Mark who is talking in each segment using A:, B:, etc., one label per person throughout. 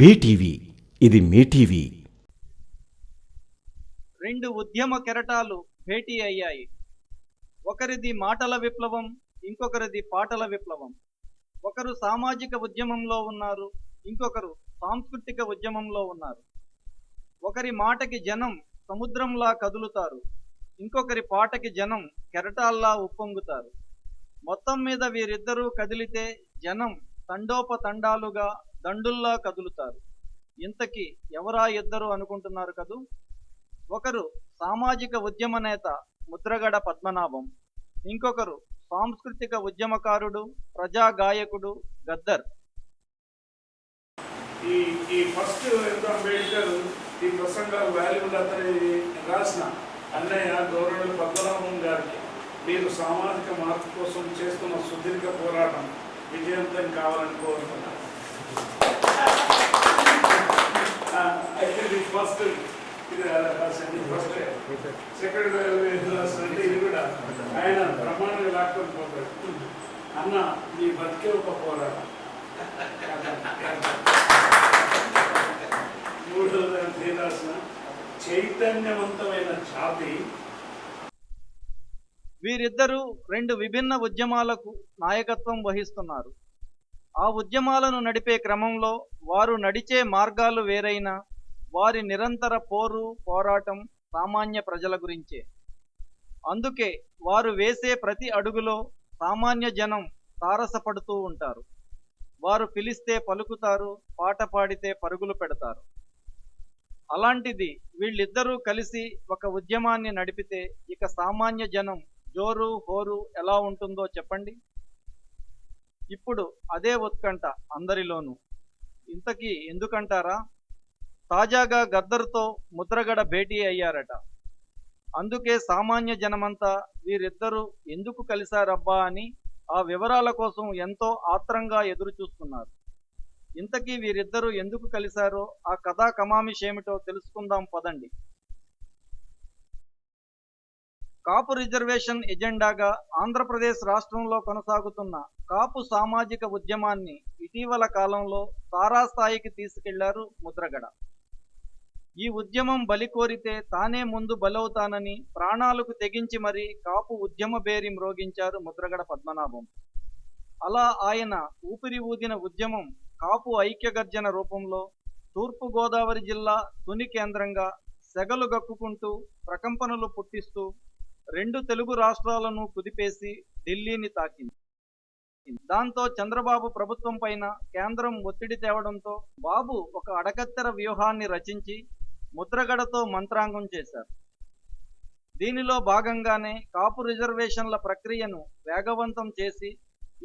A: BTV ఇది మీ TV.
B: రెండు ఉద్యమ కెరటాలు భేటీ అయ్యాయి. ఒకరిది మాటల విప్లవం ఇంకొకరిది పాటల విప్లవం. ఒకరు సామాజిక ఉద్యమంలో ఉన్నారు ఇంకొకరు సాంస్కృతిక ఉద్యమంలో ఉన్నారు. ఒకరి మాటకి జనం సముద్రంలా కదులుతారు ఇంకొకరి పాటకి జనం కెరటాల్లా ఉప్పొంగుతారు. మొత్తం మీద వీరిద్దరూ కదిలితే జనం తండోపతండాలుగా దండుల్లా కదులుతారు. ఇంతకీ ఎవరా ఇద్దరు అనుకుంటున్నారు కదూ? ఒకరు సామాజిక ఉద్యమ నేత ముద్రగడ పద్మనాభం ఇంకొకరు సాంస్కృతిక ఉద్యమకారుడు ప్రజా గాయకుడు గద్దర్.
C: ఈ ఈ ఫస్ట్ అంబేద్కర్ ఈ ప్రసంగాలు వాల్యూబుల్ అతని రాసిన అన్నయ్య గౌరవ పద్మనాభం గారికి మీరు సామాజిక మార్పు కోసం చేస్తున్న సుదీర్ఘ పోరాటం విజయవంతం కావాలని కోరుతున్నాను ఫస్ట్ ఇది ఫస్ట్ ఇది కూడా ఆయన లాక్కొని పోతాడు అన్న బతికే ఒక పోరాటం చైతన్యవంతమైన
B: వీరిద్దరూ రెండు విభిన్న ఉద్యమాలకు నాయకత్వం వహిస్తున్నారు. ఆ ఉద్యమాలను నడిపే క్రమంలో వారు నడిచే మార్గాలు వేరైనా వారి నిరంతర పోరు పోరాటం సామాన్య ప్రజల గురించే. అందుకే వారు వేసే ప్రతి అడుగులో సామాన్య జనం తారసపడుతూ ఉంటారు. వారు పిలిస్తే పలుకుతారు పాట పాడితే పరుగులు పెడతారు. అలాంటిది వీళ్ళిద్దరూ కలిసి ఒక ఉద్యమాన్ని నడిపితే ఇక సామాన్య జనం జోరు హోరు ఎలా ఉంటుందో చెప్పండి? ఇప్పుడు అదే ఉత్కంఠ అందరిలోనూ. ఇంతకీ ఎందుకంటారా? తాజాగా గద్దర్తో ముద్రగడ భేటీ అయ్యారట. అందుకే సామాన్య జనమంతా వీరిద్దరూ ఎందుకు కలిశారబ్బా అని ఆ వివరాల కోసం ఎంతో ఆత్రంగా ఎదురు చూస్తున్నారు ఇంతకీ వీరిద్దరూ ఎందుకు కలిశారో ఆ కథా కమామిషేమిటో తెలుసుకుందాం పదండి. కాపు రిజర్వేషన్ ఎజెండాగా ఆంధ్రప్రదేశ్ రాష్ట్రంలో కొనసాగుతున్న కాపు సామాజిక ఉద్యమాన్ని ఇటీవల కాలంలో తారాస్థాయికి తీసుకెళ్ళారు ముద్రగడ. ఈ ఉద్యమం బలి కోరితే తానే ముందు బలవుతానని ప్రాణాలకు తెగించి మరీ కాపు ఉద్యమ బేరి మ్రోగించారు ముద్రగడ పద్మనాభం. అలా ఆయన ఊపిరి ఊదిన ఉద్యమం కాపు ఐక్యగర్జన రూపంలో తూర్పు గోదావరి జిల్లా తుని కేంద్రంగా సెగలు గక్కుకుంటూ ప్రకంపనలు పుట్టిస్తూ రెండు తెలుగు రాష్ట్రాలను కుదిపేసి ఢిల్లీని తాకింది. దాంతో చంద్రబాబు ప్రభుత్వం పైన కేంద్రం ఒత్తిడి తేవడంతో బాబు ఒక అడకత్తెర వ్యూహాన్ని రచించి ముద్రగడతో మంత్రాంగం చేశారు. దీనిలో భాగంగానే కాపు రిజర్వేషన్ల ప్రక్రియను వేగవంతం చేసి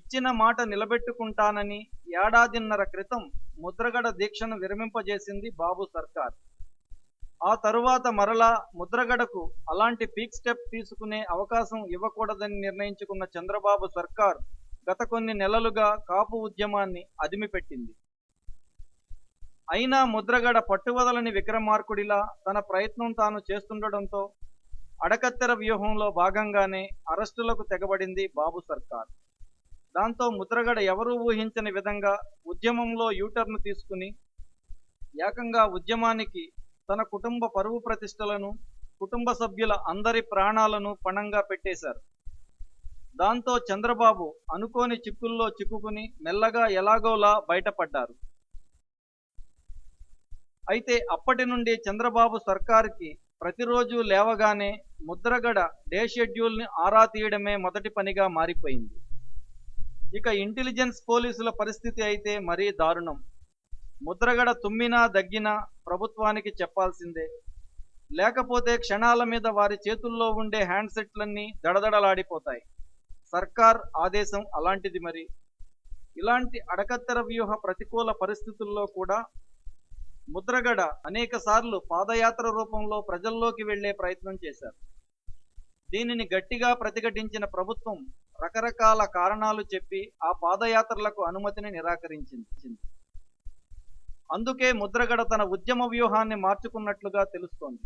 B: ఇచ్చిన మాట నిలబెట్టుకుంటానని ఏడాదిన్నర క్రితం ముద్రగడ దీక్షను విరమింపజేసింది బాబు సర్కార్. ఆ తరువాత మరలా ముద్రగడకు అలాంటి పీక్ స్టెప్ తీసుకునే అవకాశం ఇవ్వకూడదని నిర్ణయించుకున్న చంద్రబాబు సర్కార్ గత కొన్ని నెలలుగా కాపు ఉద్యమాన్ని అదిమిపెట్టింది. అయినా ముద్రగడ పట్టువదలని విక్రమార్కుడిలా తన ప్రయత్నం తాను చేస్తుండటంతో అడకత్తెర వ్యూహంలో భాగంగానే అరెస్టులకు తెగబడింది బాబు సర్కార్. దాంతో ముద్రగడ ఎవరూ ఊహించని విధంగా ఉద్యమంలో యూటర్న్ తీసుకుని ఏకంగా ఉద్యమానికి తన కుటుంబ పరువు ప్రతిష్టలను కుటుంబ సభ్యుల అందరి ప్రాణాలను పణంగా పెట్టేశారు. దాంతో చంద్రబాబు అనుకోని చిక్కుల్లో చిక్కుకుని మెల్లగా ఎలాగోలా బయటపడ్డారు. అయితే అప్పటి నుండి చంద్రబాబు సర్కారుకి ప్రతిరోజు లేవగానే ముద్రగడ డే షెడ్యూల్ని ఆరా తీయడమే మొదటి పనిగా మారిపోయింది. ఇక ఇంటెలిజెన్స్ పోలీసుల పరిస్థితి అయితే మరీ దారుణం. ముద్రగడ తుమ్మినా దగ్గినా ప్రభుత్వానికి చెప్పాల్సిందే. లేకపోతే క్షణాల మీద వారి చేతుల్లో ఉండే హ్యాండ్సెట్లన్నీ దడదడలాడిపోతాయి. సర్కార్ ఆదేశం అలాంటిది మరి. ఇలాంటి అడకత్తెర వ్యూహ ప్రతికూల పరిస్థితుల్లో కూడా ముద్రగడ అనేక సార్లు పాదయాత్ర రూపంలో ప్రజల్లోకి వెళ్ళే ప్రయత్నం చేశారు. దీనిని గట్టిగా ప్రతిఘటించిన ప్రభుత్వం రకరకాల కారణాలు చెప్పి ఆ పాదయాత్రలకు అనుమతిని నిరాకరించింది. అందుకే ముద్రగడ తన ఉద్యమ వ్యూహాన్ని మార్చుకున్నట్లుగా తెలుస్తోంది.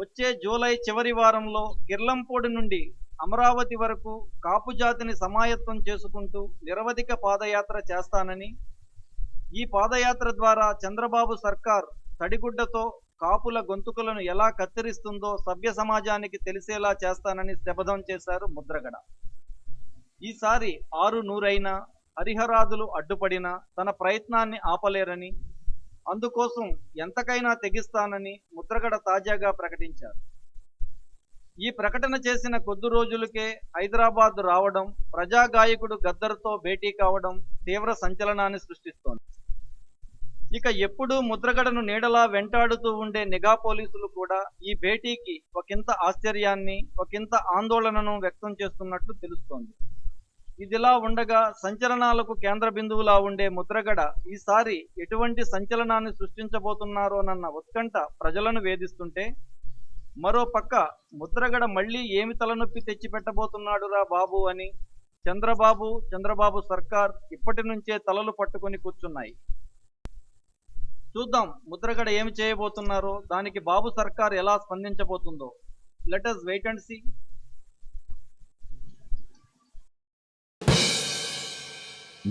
B: వచ్చే జూలై చివరి వారంలో గిర్లంపోడి నుండి అమరావతి వరకు కాపు జాతిని సమాయత్తం చేసుకుంటూ నిరవధిక పాదయాత్ర చేస్తానని ఈ పాదయాత్ర ద్వారా చంద్రబాబు సర్కార్ తడిగుడ్డతో కాపుల గొంతుకులను ఎలా కత్తిరిస్తుందో సభ్య సమాజానికి తెలిసేలా చేస్తానని శపథం చేశారు ముద్రగడ. ఈసారి ఆరు నూరైనా హరిహరాదులు అడ్డుపడినా తన ప్రయత్నాన్ని ఆపలేరని అందుకోసం ఎంతకైనా తెగిస్తానని ముద్రగడ తాజాగా ప్రకటించారు. ఈ ప్రకటన చేసిన కొద్ది రోజులకే హైదరాబాద్ రావడం ప్రజాగాయకుడు గద్దర్తో భేటీ కావడం తీవ్ర సంచలనాన్ని సృష్టిస్తోంది. ఇక ఎప్పుడూ ముద్రగడను నీడలా వెంటాడుతూ ఉండే నిఘా పోలీసులు కూడా ఈ భేటీకి ఒకంత ఆశ్చర్యాన్ని ఒకంత ఆందోళనను వ్యక్తం చేస్తున్నట్లు తెలుస్తోంది. ఇదిలా ఉండగా సంచలనాలకు కేంద్ర బిందువులా ఉండే ముద్రగడ ఈసారి ఎటువంటి సంచలనాన్ని సృష్టించబోతున్నారోనన్న ఉత్కంఠ ప్రజలను వేధిస్తుంటే మరో పక్క ముద్రగడ మళ్ళీ ఏమి తలనొప్పి తెచ్చిపెట్టబోతున్నాడురా బాబు అని చంద్రబాబు చంద్రబాబు సర్కార్ ఇప్పటి నుంచే తలలు పట్టుకొని కూర్చున్నాయి. చూద్దాం ముద్రగడ ఏమి చేయబోతున్నారో దానికి బాబు సర్కార్ ఎలా స్పందించబోతుందో. Let us wait and see